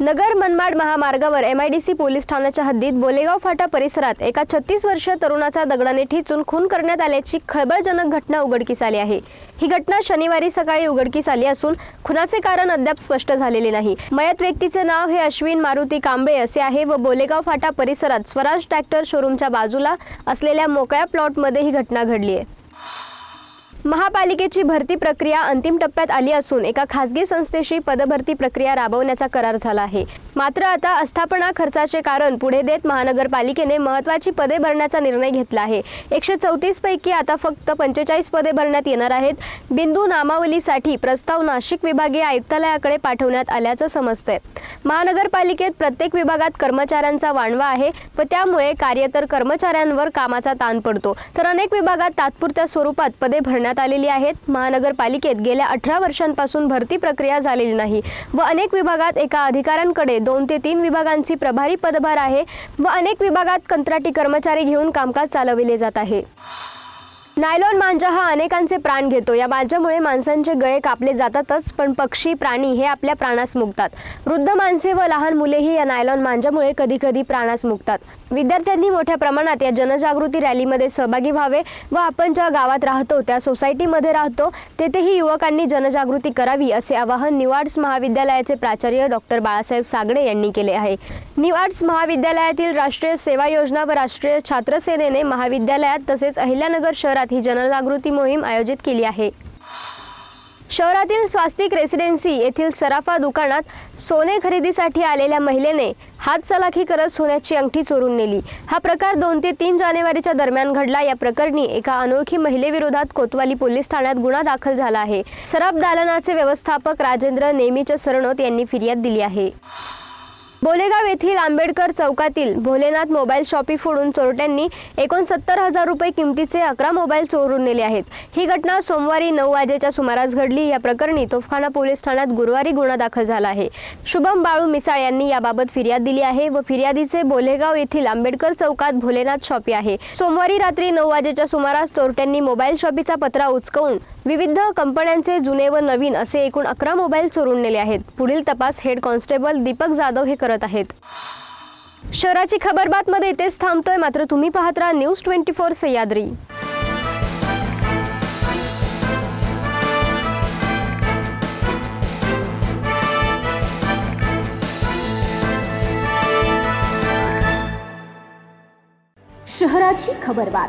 नगर मनमाड महामार्गावर MIDC police ठाण्याच्या हद्दीत बोलेगाव फाटा परिसरात एका छत्तीस वर्षीय तरुणाचा दगडाने ठिचून खून करण्यात आल्याची खळबळजनक घटना उघडकीस आली आहे. ही घटना शनिवारी सकाळी उघडकीस आली असून खुनाचे कारण अद्याप स्पष्ट झालेले नाही. मयत व्यक्तीचे नाव हे अश्विन मारुती कांबळे असे आहे व बोलेगाव फाटा परिसरात स्वराज ट्रॅक्टर शोरूमच्या बाजूला असलेल्या मोकळ्या प्लॉटमध्ये ही घटना घडली आहे. महापालिकेची भरती प्रक्रिया अंतिम टप्प्यात आली असून एका खासगी संस्थेशी पदभरती प्रक्रिया राबवण्याचा करार झाला आहे. मात्र आता आस्थापना खर्चाचे कारण पुढे देत महानगरपालिकेने महत्वाची पदे भरण्याचा निर्णय घेतला आहे. एकशे चौतीस पैकी आता फक्त पंचेचाळीस पदे भरण्यात येणार आहेत. बिंदू नामावलीसाठी प्रस्ताव नाशिक विभागीय आयुक्तालयाकडे पाठवण्यात आल्याचं समजतंय. महानगरपालिकेत प्रत्येक विभागात कर्मचाऱ्यांचा वाणवा आहे व त्यामुळे कार्यतर कर्मचाऱ्यांवर कामाचा ताण पडतो. तर अनेक विभागात तात्पुरत्या स्वरूपात पदे भरण्यात आलेली आहेत. महानगरपालिकेत गेल्या अठरा वर्षांपासून भरती प्रक्रिया झालेली नाही व अनेक विभागात एका अधिकाऱ्यांकडे दोन ते तीन विभागांची प्रभारी पदभार आहे व अनेक विभागात कंत्राटी कर्मचारी घेऊन कामकाज चालविले जात आहे. नायलॉन मांजा हा अनेकांचे प्राण घेतो. या मांजामुळे माणसांचे गळे कापले जातातच पण पक्षी प्राणी हे आपल्या प्राणास मुकतात. वृद्ध माणसे व लहान मुलेही या नायलॉन मांजामुळे कधी कधी प्राणास मुकतात. विद्यार्थ्यांनी मोठ्या प्रमाणात या जनजागृती रॅलीमध्ये सहभागी व्हावे व आपण ज्या गावात राहतो त्या सोसायटीमध्ये राहतो तेथेही युवकांनी जनजागृती करावी असे आवाहन न्यू आर्ट्स महाविद्यालयाचे प्राचार्य डॉक्टर बाळासाहेब सागडे यांनी केले आहे. न्यू आर्ट्स महाविद्यालयातील राष्ट्रीय सेवा योजना व राष्ट्रीय छात्र सेनेने महाविद्यालयात तसेच अहिल्यानगर शहरात ही जनजागृती मोहीम आयोजित केली आहे. शहरातील स्वास्तिक रेसिडेन्सी येथील सराफा दुकानात सोने खरेदीसाठी आलेल्या महिलेने हातचलाखी करत सोन्याची अंगठी चोरून नेली. हा प्रकार दोन ते तीन जानेवारीच्या दरम्यान घडला. या प्रकरणी एका अनोळखी महिलेविरोधात कोतवाली पोलीस ठाण्यात गुन्हा दाखल झाला आहे. सराफ दालनाचे व्यवस्थापक राजेंद्र नेमीच्या सरनोत यांनी फिर्याद दिली आहे. बोलेगाव येथील आंबेडकर चौकातील भोलेनाथ मोबाईल शॉपी फोडून चोरट्यांनी एकोणसत्तर हजार रुपये किमतीचे अकरा मोबाईल चोरून नेले आहेत. ही घटना सोमवारी नऊ वाजेच्या सुमारास घडली. या प्रकरणी तोफखाना पोलीस ठाण्यात गुरुवारी गुन्हा दाखल झाला आहे. शुभम बाळू मिसाळ यांनी याबाबत फिर्याद दिली आहे व फिर्यादीचे बोलेगाव येथील आंबेडकर चौकात भोलेनाथ शॉपी आहे. सोमवारी रात्री नऊ वाजेच्या सुमारास चोरट्यांनी मोबाईल शॉपीचा पत्रा उचकवून विविध कंपन्यांचे जुने व नवीन असे एकूण अकरा मोबाईल चोरून नेले आहेत. पुढील तपास हेड कॉन्स्टेबल दीपक जाधव हे करत आहेत. शहराची खबरबातमध्ये इथेच थांबतोय. मात्र तुम्ही पाहत राहा न्यूज ट्वेंटी फोर सह्याद्री. शहराची खबरबात